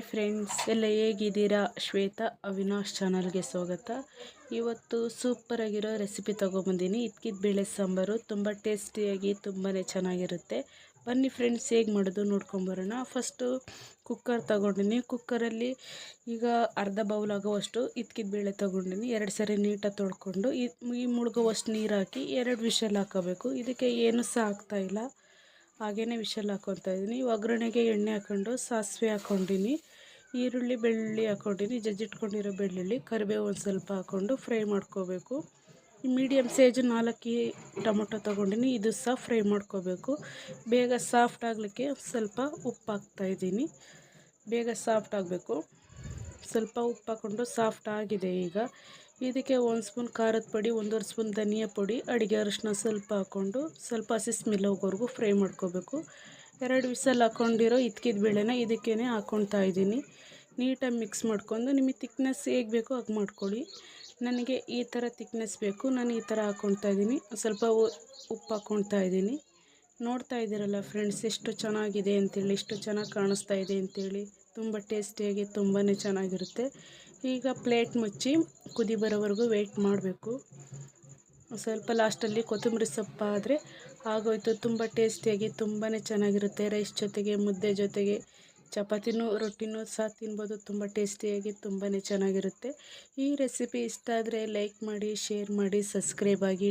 Friends ಎಲ್ಲ ಹೇಗಿದ್ದೀರಾ? ಶ್ವೇತಾ, ಅವಿನಾಶ್ ಚಾನಲ್ಗೆ ಸ್ವಾಗತ. ಇವತ್ತು ಸೂಪರಾಗಿರೋ ರೆಸಿಪಿ ತೊಗೊಬಂದಿನಿ. ಇದ್ಕಿದ ಬೇಳೆ ಸಾಂಬಾರು, ತುಂಬ ಟೇಸ್ಟಿಯಾಗಿ ತುಂಬಾ ಚೆನ್ನಾಗಿರುತ್ತೆ. ಬನ್ನಿ ಫ್ರೆಂಡ್ಸ್ ಹೇಗೆ ಮಾಡೋದು ನೋಡ್ಕೊಂಬರೋಣ ಫಸ್ಟು ಕುಕ್ಕರ್ ತೊಗೊಂಡಿನಿ. ಕುಕ್ಕರಲ್ಲಿ ಈಗ ಅರ್ಧ ಬೌಲ್ ಆಗೋವಷ್ಟು ಇದ್ಕಿದ ಬೇಳೆ ತೊಗೊಂಡಿನಿ. ಎರಡು ಸರಿ ನೀಟಾಗಿ ತೊಳ್ಕೊಂಡು, ಈ ಮುಳುಗೋವಷ್ಟು ನೀರು ಹಾಕಿ, ಎರಡು ವಿಷಲ್ ಹಾಕೋಬೇಕು. ಇದಕ್ಕೆ ಏನು ಸಹ ಆಗ್ತಾಯಿಲ್ಲ ಹಾಗೇ ವಿಷಲ್ ಹಾಕ್ಕೊತಾ ಇದ್ದೀನಿ. ಒಗ್ಗರಣೆಗೆ ಎಣ್ಣೆ ಹಾಕ್ಕೊಂಡು ಸಾಸಿವೆ ಹಾಕ್ಕೊಂಡಿನಿ ಈರುಳ್ಳಿ, ಬೆಳ್ಳುಳ್ಳಿ ಹಾಕ್ಕೊಂಡಿನಿ ಜಜ್ಜಿಟ್ಕೊಂಡಿರೋ ಬೆಳ್ಳುಳ್ಳಿ, ಕರಿಬೇವು ಒಂದು ಸ್ವಲ್ಪ ಹಾಕ್ಕೊಂಡು ಫ್ರೈ ಮಾಡ್ಕೋಬೇಕು. ಮೀಡಿಯಮ್ ಸೈಜ್ ನಾಲ್ಕು ಟೊಮೊಟೊ ತೊಗೊಂಡಿನಿ, ಇದು ಸಹ ಫ್ರೈ ಮಾಡ್ಕೋಬೇಕು. ಬೇಗ ಸಾಫ್ಟ್ ಆಗಲಿಕ್ಕೆ ಸ್ವಲ್ಪ ಉಪ್ಪು ಹಾಕ್ತಾಯಿದ್ದೀನಿ ಬೇಗ ಸಾಫ್ಟ್ ಆಗಬೇಕು. ಸ್ವಲ್ಪ ಉಪ್ಪು ಹಾಕ್ಕೊಂಡು ಸಾಫ್ಟ್ ಆಗಿದೆ ಈಗ. ಇದಕ್ಕೆ ಒಂದು ಸ್ಪೂನ್ ಖಾರದ ಪುಡಿ, ಒಂದೂವರೆ ಸ್ಪೂನ್ ಧನಿಯಾ ಪುಡಿ, ಅಡುಗೆ ಅರಿಶಿನ ಸ್ವಲ್ಪ ಹಾಕ್ಕೊಂಡು ಸ್ವಲ್ಪ ಹಸಿ ಸ್ಮೆಲ್ ಹೋಗೋವರೆಗೂ ಫ್ರೈ ಮಾಡ್ಕೋಬೇಕು. ಎರಡು ವಿಸಲ್ ಹಾಕ್ಕೊಂಡಿರೋ ಇದ್ಕಿದ ಬೇಳೆನ ಇದಕ್ಕೇ ಹಾಕ್ಕೊಳ್ತಾ ಇದ್ದೀನಿ. ನೀಟಾಗಿ ಮಿಕ್ಸ್ ಮಾಡ್ಕೊಂಡು ನಿಮಗೆ ತಿಕ್ನೆಸ್ ಹೇಗೆ ಬೇಕೋ ಹಾಗೆ ಮಾಡ್ಕೊಳ್ಳಿ. ನನಗೆ ಈ ಥರ ತಿಕ್ನೆಸ್ ಬೇಕು, ನಾನು ಈ ಥರ ಹಾಕ್ಕೊಳ್ತಾ ಇದ್ದೀನಿ. ಸ್ವಲ್ಪ ಉಪ್ಪು ಹಾಕ್ಕೊಳ್ತಾ ಇದ್ದೀನಿ. ನೋಡ್ತಾ ಇದ್ದೀರಲ್ಲ ಫ್ರೆಂಡ್ಸ್, ಎಷ್ಟು ಚೆನ್ನಾಗಿದೆ ಅಂತೇಳಿ, ಎಷ್ಟು ಚೆನ್ನಾಗಿ ಕಾಣಿಸ್ತಾ ಇದೆ ಅಂತೇಳಿ. ತುಂಬ ಟೇಸ್ಟಿಯಾಗಿ ತುಂಬಾ ಚೆನ್ನಾಗಿರುತ್ತೆ. ಈಗ ಪ್ಲೇಟ್ ಮುಚ್ಚಿ ಕುದಿ ಬರೋವರೆಗೂ ವೆಯ್ಟ್ ಮಾಡಬೇಕು. ಸ್ವಲ್ಪ ಲಾಸ್ಟಲ್ಲಿ ಕೊತ್ತಂಬರಿ ಸೊಪ್ಪು ಆದರೆ ಆಗೋಯ್ತು. ತುಂಬ ಟೇಸ್ಟಿಯಾಗಿ ತುಂಬಾ ಚೆನ್ನಾಗಿರುತ್ತೆ. ರೈಸ್ ಜೊತೆಗೆ, ಮುದ್ದೆ ಜೊತೆಗೆ, ಚಪಾತಿನೂ, ರೊಟ್ಟಿನೂ ಸಹ ತಿನ್ಬೋದು. ತುಂಬ ಟೇಸ್ಟಿಯಾಗಿ ತುಂಬಾ ಚೆನ್ನಾಗಿರುತ್ತೆ. ಈ ರೆಸಿಪಿ ಇಷ್ಟ ಆದರೆ ಲೈಕ್ ಮಾಡಿ ಶೇರ್ ಮಾಡಿ ಸಬ್ಸ್ಕ್ರೈಬ್ ಆಗಿ.